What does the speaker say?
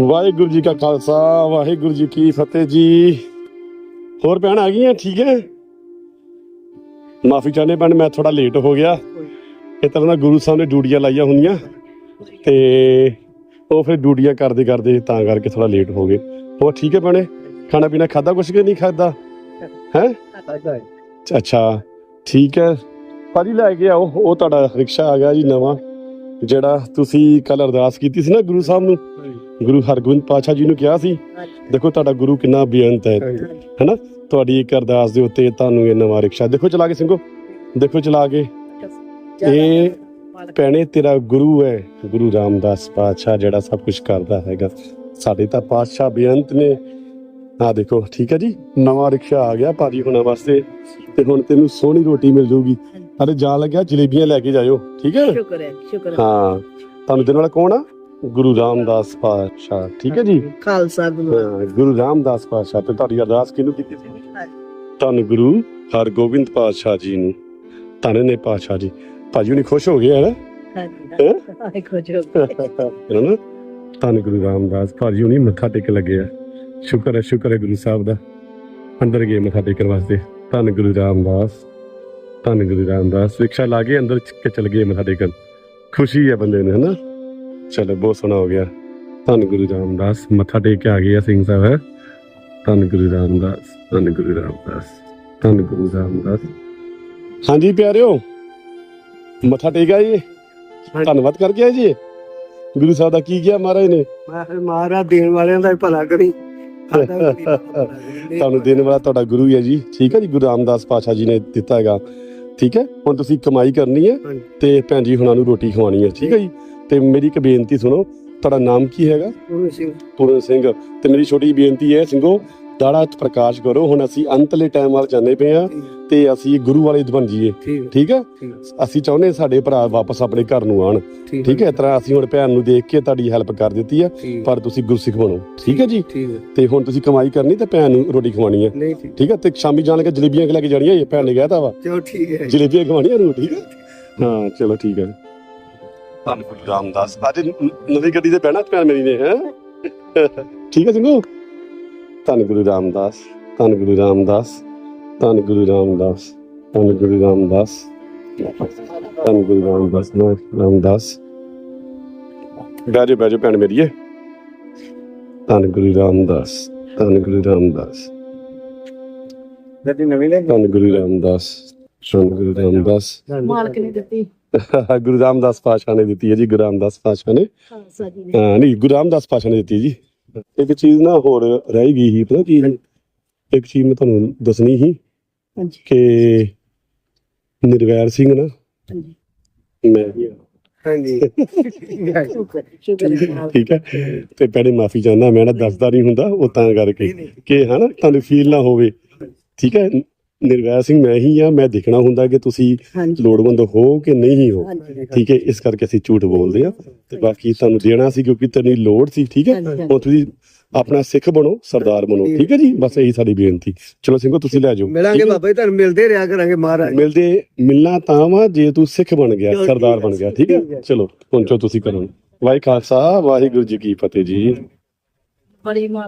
ਵਾਹਿਗੁਰੂ ਜੀ ਕਾ ਖਾਲਸਾ ਵਾਹਿਗੁਰੂ ਜੀ ਕੀ ਫਤਿਹ ਜੀ। ਹੋਰ ਭੈਣ ਆ ਗਈਆਂ? ਠੀਕ ਹੈ? ਮਾਫੀ ਚਾਹਨੇ ਭੈਣ ਮੈਂ ਥੋੜਾ ਲੇਟ ਹੋ ਗਿਆ। ਇਹ ਤਰ੍ਹਾਂ ਨਾਲ ਗੁਰੂ ਸਾਹਿਬ ਨੇ ਡਿਊਟੀਆਂ ਲਾਈਆਂ ਹੁੰਦੀਆਂ ਤੇ ਉਹ ਫਿਰ ਡਿਊਟੀਆਂ ਕਰਦੇ ਕਰਦੇ ਤਾਂ ਕਰਕੇ ਥੋੜਾ ਲੇਟ ਹੋ ਗਏ। ਹੋਰ ਠੀਕ ਹੈ ਭੈਣੇ? ਖਾਣਾ ਪੀਣਾ ਖਾਦਾ ਕੁਛ ਕਿ ਨਹੀਂ ਖਾਦਾ ਹੈ? ਅੱਛਾ ਠੀਕ ਹੈ। ਭਾਜੀ ਲੈ ਕੇ ਆਓ ਉਹ ਤੁਹਾਡਾ ਰਿਕਸ਼ਾ ਆ ਗਿਆ ਜੀ ਨਵਾਂ ਜਿਹੜਾ ਤੁਸੀਂ ਕੱਲ ਅਰਦਾਸ ਕੀਤੀ ਸੀ ਨਾ ਗੁਰੂ ਸਾਹਿਬ ਨੂੰ? ਗੁਰੂ ਹਰਗੋਬਿੰਦ ਪਾਤਸ਼ਾਹ ਜੀ ਨੂੰ ਕਿਹਾ ਸੀ ਦੇਖੋ ਤੁਹਾਡਾ ਗੁਰੂ ਕਿੰਨਾ ਬੇਅੰਤ ਹੈ। ਹੈਨਾ? ਤੁਹਾਡੀ ਇੱਕ ਅਰਦਾਸ ਦੇ ਉੱਤੇ ਤੁਹਾਨੂੰ ਇਹ ਨਵਾਂ ਰਿਕਸ਼ਾ ਦੇਖੋ ਚਲਾ ਕੇ ਸਿੰਘੋ ਦੇਖੋ ਚਲਾ ਕੇ। ਇਹ ਭੈਣੇ ਤੇਰਾ ਗੁਰੂ ਹੈ ਗੁਰੂ ਰਾਮਦਾਸ ਪਾਤਸ਼ਾਹ ਜਿਹੜਾ ਸਭ ਕੁਝ ਕਰਦਾ ਹੈਗਾ। ਸਾਡੇ ਤਾਂ ਪਾਤਸ਼ਾਹ ਬੇਅੰਤ ਨੇ। ਆ ਦੇਖੋ ਠੀਕ ਹੈ ਜੀ? ਨਵਾਂ ਰਿਕਸ਼ਾ ਆ ਗਿਆ ਭਾਜੀ ਹੁਣਾਂ ਵਾਸਤੇ ਤੇ ਹੁਣ ਤੈਨੂੰ ਸੋਹਣੀ ਰੋਟੀ ਮਿਲ ਜੂਗੀ। ਅਰੇ ਜਾਣ ਲੱਗਿਆ ਜਲੇਬੀਆਂ ਲੈ ਕੇ ਜਾਇਓ ਠੀਕ ਹੈ? ਸ਼ੁਕਰ ਹੈ ਸ਼ੁਕਰ ਹੈ। ਹਾਂ ਤੁਹਾਨੂੰ ਦੇਣ ਵਾਲਾ ਕੌਣ ਆ? ਗੁਰੂ ਰਾਮਦਾਸ ਪਾਤਸ਼ਾਹ ਠੀਕ ਹੈ ਜੀ? ਖਾਲਸਾ ਗੁਰੂ ਹਾਂ, ਗੁਰੂ ਰਾਮਦਾਸ ਪਾਤਸ਼ਾਹ ਤੇ ਤੁਹਾਡੀ ਅਰਦਾਸ ਕਿਹਨੂੰ ਕੀਤੀ ਸੀ? ਧੰਨ ਗੁਰੂ ਹਰਗੋਬਿੰਦ ਪਾਤਸ਼ਾਹ ਜੀ ਨੂੰ। ਧੰਨ ਨੇ ਪਾਤਸ਼ਾਹ ਜੀ। ਭਾਜੀ ਹੁਣੀ ਖੁਸ਼ ਹੋ ਗਏ ਹੈ ਨਾ? ਹਾਂਜੀ। ਆਏ ਖੋਜੋ ਹੈ ਨਾ? ਧੰਨ ਗੁਰੂ ਰਾਮਦਾਸ। ਭਾਜੀ ਹੁਣੀ ਮੱਥਾ ਟੇਕ ਲੱਗੇ ਆ। ਸ਼ੁਕਰ ਹੈ ਸ਼ੁਕਰ ਹੈ ਗੁਰੂ ਸਾਹਿਬ ਦਾ। ਅੰਦਰ ਗਏ ਮੱਥਾ ਟੇਕਣ ਵਾਸਤੇ। ਧੰਨ ਗੁਰੂ ਰਾਮਦਾਸ। ਧੰਨ ਗੁਰੂ ਰਾਮਦਾਸ। ਰਿਕਸ਼ਾ ਲਾ ਕੇ ਅੰਦਰ ਚ- ਚਲ ਗਏ ਮੱਥਾ ਟੇਕਣ। ਖੁਸ਼ੀ ਹੈ ਬੰਦੇ ਨੂੰ ਹੈ ਨਾ? ਚਲੋ ਬਹੁਤ ਸੋਹਣਾ ਹੋ ਗਿਆ। ਧੰਨ ਗੁਰੂ ਰਾਮਦਾਸ ਮੱਥਾ ਟੇਕ ਕੇ ਆ ਗਏ ਆ ਸਿੰਘ ਸਾਹਿਬ ਧੰਨ ਗੁਰੂ ਰਾਮਦਾਸ ਧੰਨ ਗੁਰੂ ਰਾਮਦਾਸ ਧੰਨ ਗੁਰੂ ਰਾਮਦਾਸ। ਹਾਂਜੀ ਪਿਆਰਿਓ ਮੱਥਾ ਟੇਕ ਆਏ ਧੰਨਵਾਦ ਕਰਕੇ ਆਏ ਜੀ। ਗੁਰੂ ਸਾਹਿਬ ਦਾ ਕੀ ਗਿਆ ਮਹਾਰਾਜ ਨੇ? ਮਹਾਰਾਜ ਦੇਣ ਵਾਲਿਆਂ ਦਾ ਭਲਾ ਕਰੀ। ਤੁਹਾਨੂੰ ਦੇਣ ਵਾਲਾ ਤੁਹਾਡਾ ਗੁਰੂ ਹੀ ਜੀ। ਠੀਕ ਹੈ ਜੀ ਗੁਰੂ ਰਾਮਦਾਸ ਪਾਤਸ਼ਾਹ ਜੀ ਨੇ ਦਿੱਤਾ ਹੈਗਾ। ਠੀਕ ਹੈ ਹੁਣ ਤੁਸੀਂ ਕਮਾਈ ਕਰਨੀ ਹੈ। ਤੇ ਭੈਣ ਜੀ ਹੁਣਾਂ ਨੂੰ ਰੋਟੀ ਖਵਾਉਣੀ ਹੈ। ਠੀਕ ਹੈ ਜੀ। ਤੇ ਮੇਰੀ ਇੱਕ ਬੇਨਤੀ ਸੁਣੋ ਤੁਹਾਡਾ ਨਾਮ ਕੀ ਹੈਗਾ? ਗੁਰੂ ਸਿੰਘ। ਪੂਰਨ ਸਿੰਘ। ਤੇ ਮੇਰੀ ਛੋਟੀ ਬੇਨਤੀ ਹੈ ਸਿੰਘੋ ਦਾੜਾ ਪ੍ਰਕਾਸ਼ ਕਰੋ। ਹੁਣ ਅਸੀਂ ਅੰਤਲੇ ਟਾਈਮ ਵੱਲ ਜਾਂਦੇ ਪਏ ਆ ਤੇ ਅਸੀਂ ਗੁਰੂ ਵਾਲੇ ਬਣ ਜਾਈਏ। ਠੀਕ। ਹੈ? ਅਸੀਂ ਚਾਹੁੰਦੇ ਸਾਡੇ ਭਰਾ ਵਾਪਸ ਆਪਣੇ ਘਰ ਨੂੰ ਆਣ ਠੀਕ। ਹੈ? ਇਸ ਤਰ੍ਹਾਂ ਅਸੀਂ ਹੁਣ ਭੈਣ ਨੂੰ ਦੇਖ ਕੇ ਤੁਹਾਡੀ ਹੈਲਪ ਕਰ ਦਿੱਤੀ ਠੀਕ। ਪਰ ਤੁਸੀਂ ਗੁਰਸਿੱਖ ਬਣੋ। ਠੀਕ ਹੈ ਜੀ। ਤੇ ਹੁਣ ਤੁਸੀਂ ਕਮਾਈ ਕਰਨੀ ਤੇ ਭੈਣ ਨੂੰ ਰੋਟੀ ਹੈ। ਨਹੀਂ ਠੀਕ। ਹੈ? ਤੇ ਸ਼ਾਮੀ ਜਾਣ ਕੇ ਜਲੇਬੀਆਂ ਲੈ ਕੇ ਜਾਣੀਆਂ ਇਹ ਭੈਣ ਨੇ ਕਹਿ ਤਾ ਵਾ। ਚਲੋ ਠੀਕ ਹੈ ਜਲੇਬੀਆਂ ਠੀਕ ਹੈ ਹਾਂ ਚਲੋ ਠੀਕ ਹੈ। ਧੰਨ ਗੁਰੂ ਰਾਮਦਾਸ ਅੱਜ ਨਵੀਂ ਗੱਡੀ ਤੇ ਬਹਿਣਾ ਭੈਣ ਮੇਰੀ ਨੇ ਹੈ ਠੀਕ ਹੈ ਸਿੰਘੋ ਧੰਨ ਗੁਰੂ ਰਾਮਦਾਸ ਧੰਨ ਗੁਰੂ ਰਾਮਦਾਸ ਧੰਨ ਗੁਰੂ ਰਾਮਦਾਸ ਧੰਨ ਗੁਰੂ ਰਾਮਦਾਸ ਧੰਨ ਗੁਰੂ ਰਾਮਦਾਸ ਨਾ ਰਾਮਦਾਸ ਬਹਿ ਜਾਓ ਭੈਣ ਮੇਰੀ ਹੈ ਧੰਨ ਗੁਰੂ ਰਾਮਦਾਸ ਧੰਨ ਗੁਰੂ ਰਾਮਦਾਸ ਗੱਡੀ ਨਵੀਂ ਲੈ ਧੰਨ ਗੁਰੂ ਰਾਮਦਾਸ ਧੰਨ ਗੁਰੂ ਰਾਮਦਾਸ ਮਾਲਕ ਨੇ ਦਿੱਤੀ ਗੁਰੂ ਰਾਮਦਾਸ ਪਾਸ਼ਾ ਨੇ ਦਿੱਤੀ ਹੈ ਜੀ ਗੁਰੂ ਰਾਮਦਾਸ ਪਾਸ਼ਾ ਨੇ। ਖਾਲਸਾ ਜੀ ਨੇ। ਹਾਂ, ਨਹੀਂ ਗੁਰੂ ਰਾਮਦਾਸ ਪਾਸ਼ਾ ਨੇ ਦਿੱਤੀ ਹੈ ਜੀ। ਇੱਕ ਚੀਜ਼ ਨਾ ਹੋਰ ਰਹਿ ਗਈ ਸੀ ਪਤਾ ਕੀ ਇੱਕ ਚੀਜ਼ ਮੈਂ ਤੁਹਾਨੂੰ ਦੱਸਣੀ ਸੀ ਹਾਂਜੀ। ਕਿ ਨਿਰਵੈਰ ਸਿੰਘ ਨਾ ਹਾਂਜੀ। ਮੈਂ ਹੀ ਹਾਂ। ਹਾਂਜੀ। ਸ਼ੁਕਰ ਸ਼ੁਕਰ ਹੈ। ਮਾਲਕ ਠੀਕ ਹੈ। ਤੇ ਪਹਿਲੇ ਮਾਫੀ ਚਾਹੁੰਦਾ ਮੈਂ ਨਾ ਦੱਸਦਾ ਨਹੀਂ ਹੁੰਦਾ ਉਹ ਤਾਂ ਕਰਕੇ ਕਿ ਹਨਾ ਤੁਹਾਨੂੰ ਫੀਲ ਨਾ ਹੋਵੇ। ਠੀਕ ਹੈ। ਨਿਰਵੈਰ ਸਿੰਘ ਮੈਂ ਹੀ ਆ ਮੈਂ ਦੇਖਣਾ ਹੁੰਦਾ ਕਿ ਤੁਸੀਂ ਹਾਂਜੀ। ਲੋੜਵੰਦ ਹੋ ਕਿ ਨਹੀਂ ਹੋ। ਹਾਂਜੀ ਠੀਕ ਹੈ ਇਸ ਕਰਕੇ ਅਸੀਂ ਝੂਠ ਬੋਲਦੇ ਆ ਤੇ ਬਾਕੀ ਤੁਹਾਨੂੰ ਦੇਣਾ ਸੀ ਕਿਉਂਕਿ ਤੈਨੂੰ ਲੋੜ ਸੀ ਠੀਕ ਹੈ? ਹਾਂਜੀ, ਹੁਣ ਤੁਸੀਂ ਆਪਣਾ ਸਿੱਖ ਬਣੋ ਸਰਦਾਰ ਬਣੋ ਠੀਕ ਹੈ ਜੀ? ਬਸ ਇਹੀ ਸਾਡੀ ਬੇਨਤੀ। ਚਲੋ ਸਿੰਘੋ ਤੁਸੀਂ ਲੈ ਜਾਓ। ਮਿਲਾਂਗੇ ਠੀਕ ਹੈ? ਬਾਬਾ ਜੀ ਤੁਹਾਨੂੰ ਮਿਲਦੇ ਰਿਹਾ ਕਰਾਂਗੇ ਮਹਾਰਾਜ। ਮਿਲਦੇ ਮਿਲਣਾ ਤਾਂ ਵਾ ਜੇ ਤੂੰ ਸਿੱਖ ਬਣ ਗਿਆ ਸਰਦਾਰ ਹੈ, ਬਣ ਗਿਆ ਠੀਕ ਠੀਕ ਹੈ। ਹੈ। ਚਲੋ ਪਹੁੰਚੋ ਤੁਸੀਂ ਕਰੋ ਵਾਹਿ ਖਾਲਸਾ ਵਾਹਿਗੁਰੂ ਜੀ ਕੀ ਫਤਿਹ ਜੀ। ਬੜੀ ਮਾਂ